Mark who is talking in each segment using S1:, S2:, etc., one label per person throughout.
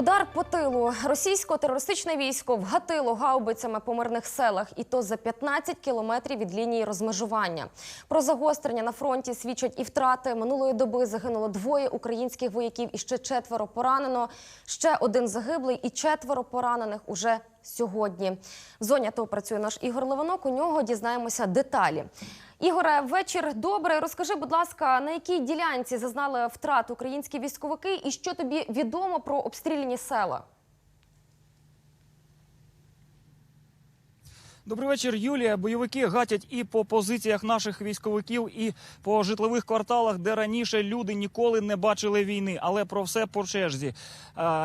S1: Удар по тилу. Російсько-терористичне військо вгатило гаубицями по мирних селах, і то за 15 кілометрів від лінії розмежування. Про загострення на фронті свідчать і втрати. Минулої доби загинуло двоє українських вояків і ще четверо поранено. Ще один загиблий і четверо поранених уже сьогодні. В зоні АТО працює наш Ігор Леванок. У нього дізнаємося деталі. Ігоре, вечір добре. Розкажи, будь ласка, на якій ділянці зазнали втрат українські військовики, і що тобі відомо про обстріляні села?
S2: Добрий вечір, Юлія. Бойовики гатять і по позиціях наших військовиків, і по житлових кварталах, де раніше люди ніколи не бачили війни. Але про все по черзі.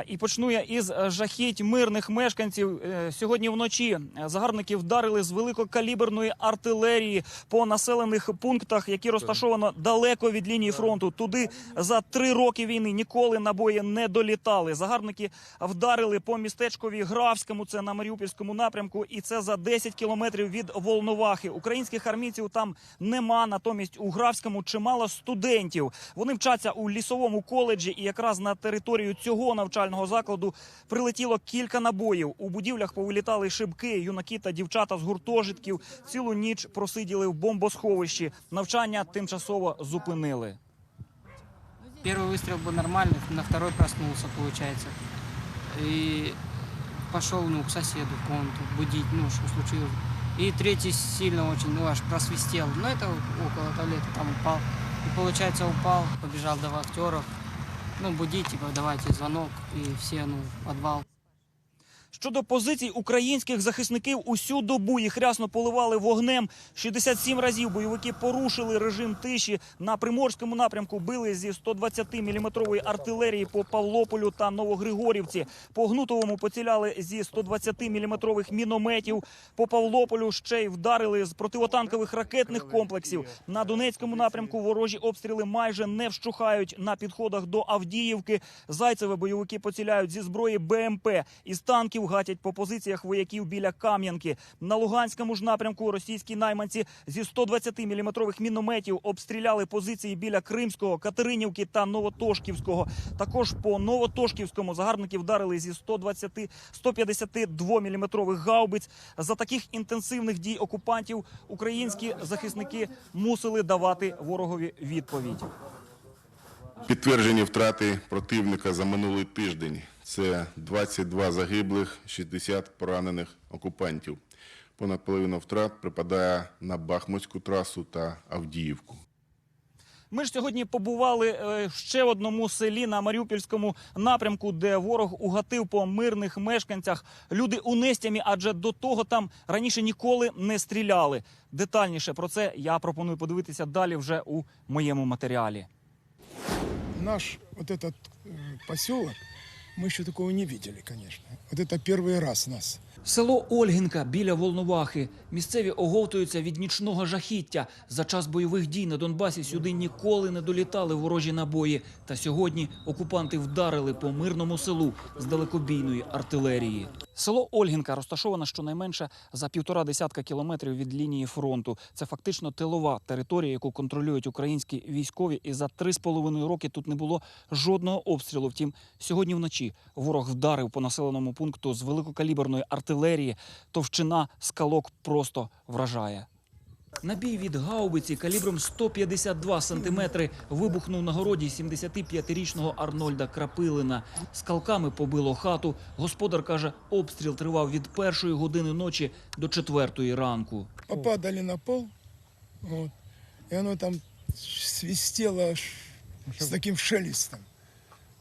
S2: І почну я із жахіть мирних мешканців. Е, Сьогодні вночі загарбники вдарили з великокаліберної артилерії по населених пунктах, які розташовано далеко від лінії фронту. Туди за три роки війни ніколи набої не долітали. Загарбники вдарили по містечкові Графському, це на Маріупольському напрямку, і це за 10 кілометрів від Волновахи. Українських армійців там нема. Натомість у Графському чимало студентів. Вони вчаться у лісовому коледжі, і якраз на територію цього навчального закладу прилетіло кілька набоїв. У будівлях повилітали шибки, юнаки та дівчата з гуртожитків. Цілу ніч просиділи в бомбосховищі. Навчання тимчасово зупинили.
S3: Первый выстрел был нормальный, на второй проснулся, получается. И пошел ну, к соседу в комнату будить, ну, что случилось. И третий сильно очень, ну, аж просвистел. Ну, это около туалета, там упал. И, получается, упал, побежал до актеров. Ну, будить, типа, давайте звонок. И все, ну, подвал.
S2: Щодо позицій українських захисників, усю добу їх рясно поливали вогнем. 67 разів бойовики порушили режим тиші. На приморському напрямку били зі 120-мм артилерії по Павлополю та Новогригорівці. По Гнутовому поціляли зі 120-мм мінометів. По Павлополю ще й вдарили з противотанкових ракетних комплексів. На Донецькому напрямку ворожі обстріли майже не вщухають. На підходах до Авдіївки Зайцеве бойовики поціляють зі зброї БМП. Із танків гатять по позиціях вояків біля Кам'янки. На Луганському ж напрямку російські найманці зі 120-мм мінометів обстріляли позиції біля Кримського, Катеринівки та Новотошківського. Також по Новотошківському загарбники вдарили зі 120 152-мм гаубиць. За таких інтенсивних дій окупантів українські захисники мусили давати ворогові відповідь.
S4: Підтверджені втрати противника за минулий тиждень це 22 загиблих, 60 поранених окупантів. Понад половина втрат припадає на Бахмутську трасу та Авдіївку.
S2: Ми ж сьогодні побували е, в ще одному селі на Маріупольському напрямку, де ворог угатив по мирних мешканцях. Люди у нестямі, адже до того там раніше ніколи не стріляли. Детальніше про це я пропоную подивитися далі вже у моєму матеріалі.
S5: наш вот этот э, поселок, мы еще такого не видели, конечно. Вот это первый раз нас.
S2: Село Ольгінка біля Волновахи. Місцеві оговтуються від нічного жахіття. За час бойових дій на Донбасі сюди ніколи не долітали ворожі набої. Та сьогодні окупанти вдарили по мирному селу з далекобійної артилерії. Село Ольгінка розташоване щонайменше за півтора десятка кілометрів від лінії фронту. Це фактично тилова територія, яку контролюють українські військові. І за три з половиною роки тут не було жодного обстрілу. Втім, сьогодні вночі ворог вдарив по населеному пункту з великокаліберної артилерії. Товщина скалок просто вражає. Набій від гаубиці калібром 152 сантиметри вибухнув на городі 75-річного Арнольда Крапилина. Скалками побило хату. Господар каже, обстріл тривав від першої години ночі до четвертої ранку.
S5: Попадали на пол, вот, и оно там свистело аж с таким шелестом.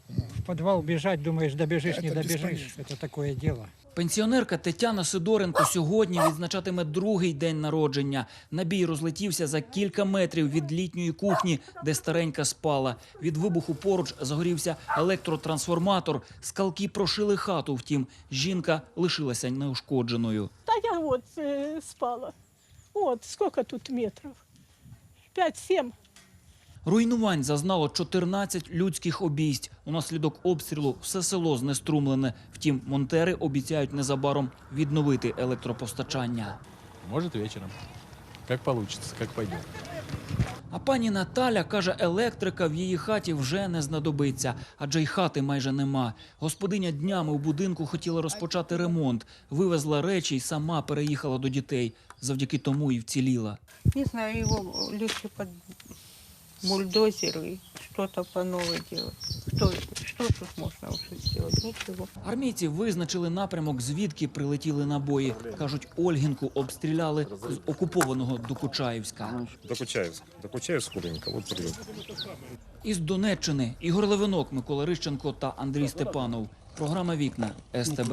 S6: в подвал бежать, думаешь, добежишь, не
S5: бесполезно.
S6: Это такое дело.
S2: Пенсіонерка Тетяна Сидоренко сьогодні відзначатиме другий день народження. Набій розлетівся за кілька метрів від літньої кухні, де старенька спала. Від вибуху поруч загорівся електротрансформатор. Скалки прошили хату. Втім, жінка лишилася неушкодженою.
S7: Да я вот э, спала. Вот, сколько тут метров? Пять-семь.
S2: Руйнувань зазнало 14 людських обійсть. Унаслідок обстрілу все село знеструмлене. Втім, монтери обіцяють незабаром відновити електропостачання.
S8: Может, вечером. Как получится, как пойдет.
S9: А пані Наталя каже, електрика в її хаті вже не знадобиться, адже й хати майже нема. Господиня днями у будинку хотіла розпочати ремонт, вивезла речі й сама переїхала до дітей. Завдяки тому і вціліла.
S8: Не знаю, его легче под бульдозер и что-то по новой делать. Что, что тут можно уже сделать? Ничего.
S9: Армійці визначили напрямок, звідки прилетіли набої. Кажуть, Ольгінку обстріляли з окупованого Докучаївська.
S10: Докучаевск. Докучаевск скоренько, вот прилет.
S9: Із Донеччини Ігор Левинок, Микола Рищенко та Андрій Степанов. Програма Вікна СТБ.